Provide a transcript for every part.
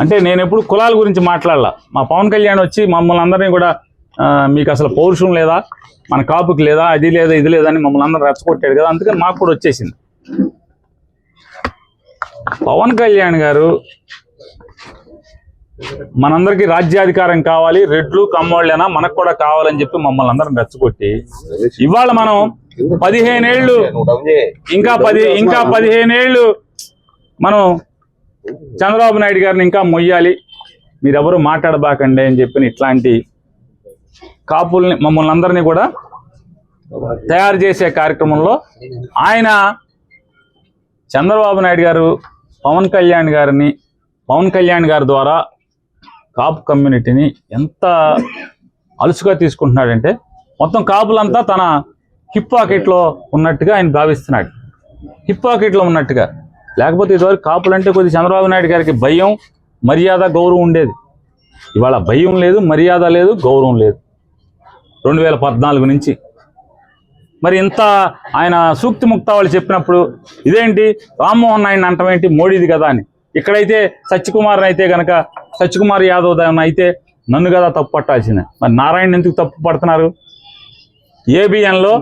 అంటే నేను ఎప్పుడు కులాల గురించి మాట్లాడాల. మా పవన్ కళ్యాణ్ వచ్చి మమ్మల్ని అందరినీ కూడా మీకు అసలు పౌరుషం లేదా? మన కాపుకి లేదా? అది లేదా? ఇది లేదని మమ్మల్ని అందరూ రెచ్చగొట్టాడు కదా. అందుకని మాకు కూడా వచ్చేసింది. పవన్ కళ్యాణ్ గారు మనందరికీ రాజ్యాధికారం కావాలి. రెడ్లు కమ్మోళ్ళైనా? మనకు కూడా కావాలని చెప్పి మమ్మల్ని అందరం రెచ్చగొట్టి ఇవాళ మనం పదిహేనేళ్ళు ఇంకా పది ఇంకా పదిహేనేళ్ళు మనం చంద్రబాబు నాయుడు గారిని ఇంకా మొయ్యాలి. మీరెవరు మాట్లాడబాకండి అని చెప్పిన ఇట్లాంటి కాపుల్ని మమ్మల్ని అందరినీ కూడా తయారు చేసే కార్యక్రమంలో ఆయన చంద్రబాబు నాయుడు గారు పవన్ కళ్యాణ్ గారిని పవన్ కళ్యాణ్ గారి ద్వారా కాపు కమ్యూనిటీని ఎంత అలుసుగా తీసుకుంటున్నాడంటే మొత్తం కాపులంతా తన హిప్ పాకెట్లో ఉన్నట్టుగా ఆయన భావిస్తున్నాడు. హిప్ పాకెట్లో ఉన్నట్టుగా. లేకపోతే ఇదివరకు కాపులంటే కొద్ది చంద్రబాబు నాయుడు గారికి భయం మర్యాద గౌరవం ఉండేది. ఇవాళ భయం లేదు మర్యాద లేదు గౌరవం లేదు. రెండు వేల పద్నాలుగు నుంచి. మరి ఇంత ఆయన సూక్తి ముక్తావాళ్ళు చెప్పినప్పుడు ఇదేంటి? రామ్మోహన్ నాయుడు అంటమేంటి మోడీది కదా అని. ఇక్కడైతే సత్యకుమార్ అయితే గనక సత్యకుమార్ యాదవ్ అయితే నన్ను కదా తప్పు పట్టాల్సిందే. మరి నారాయణ ఎందుకు తప్పు పడుతున్నారు? ఏబిఎన్లో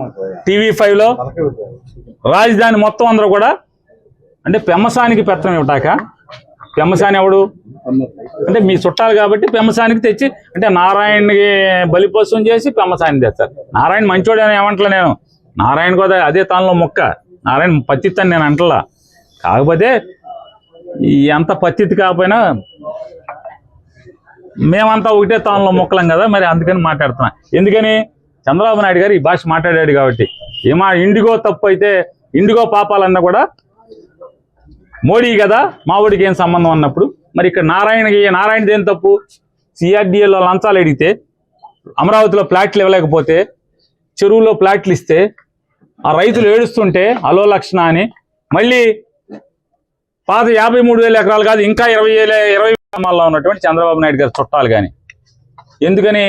టీవీ ఫైవ్లో రాజధాని మొత్తం అందరూ కూడా అంటే పెమ్మసానికి పెత్తనం ఇవ్వటాక పెమ్మసాని ఎవడు? అంటే మీ చుట్టాలు కాబట్టి పెమ్మసానికి తెచ్చి అంటే నారాయణకి బలిపోసం చేసి పెమ్మసాని తెస్తారు. నారాయణ మంచోడు అని ఏమంటలే నేను? నారాయణ కూడా అదే తానులో మొక్క. నారాయణ పత్తిత్ నేను అంటలా. కాకపోతే ఈ అంత కాకపోయినా మేమంతా ఒకటే తానులో మొక్కలం కదా మరి అందుకని మాట్లాడుతున్నాం. ఎందుకని? చంద్రబాబు నాయుడు గారు ఈ భాష మాట్లాడాడు కాబట్టి. ఏమా ఇండిగో తప్పు అయితే ఇండిగో పాపాలన్నా కూడా మోడీ కదా మావుడికి ఏం సంబంధం అన్నప్పుడు? మరి ఇక్కడ నారాయణకి నారాయణది ఏం తప్పు? సిఆర్డిఏలో లంచాలు అడిగితే అమరావతిలో ప్లాట్లు ఇవ్వలేకపోతే చెరువులో ప్లాట్లు ఇస్తే ఆ రైతులు ఏడుస్తుంటే అలో లక్షణ అని మళ్ళీ పాత యాభై మూడు వేల ఎకరాలు కాదు ఇంకా ఇరవై వేల ఇరవై గ్రామాల్లో ఉన్నటువంటి చంద్రబాబు నాయుడు గారు చుట్టాలు కానీ ఎందుకని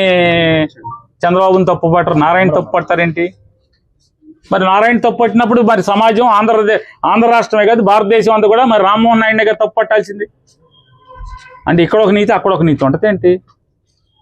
చంద్రబాబుని తప్పు పట్టరు నారాయణ తప్పు పడతారేంటి మరి నారాయణ తప్పట్టినప్పుడు మరి సమాజం ఆంధ్రదే ఆంధ్ర రాష్ట్రమే కాదు భారతదేశం అంతా కూడా మరి రామ్మోహన్ నాయుడు గారు తప్పట్టాల్సింది అంటే ఇక్కడ ఒక నీతి అక్కడ ఒక నీతి ఉంటుంది ఏంటి?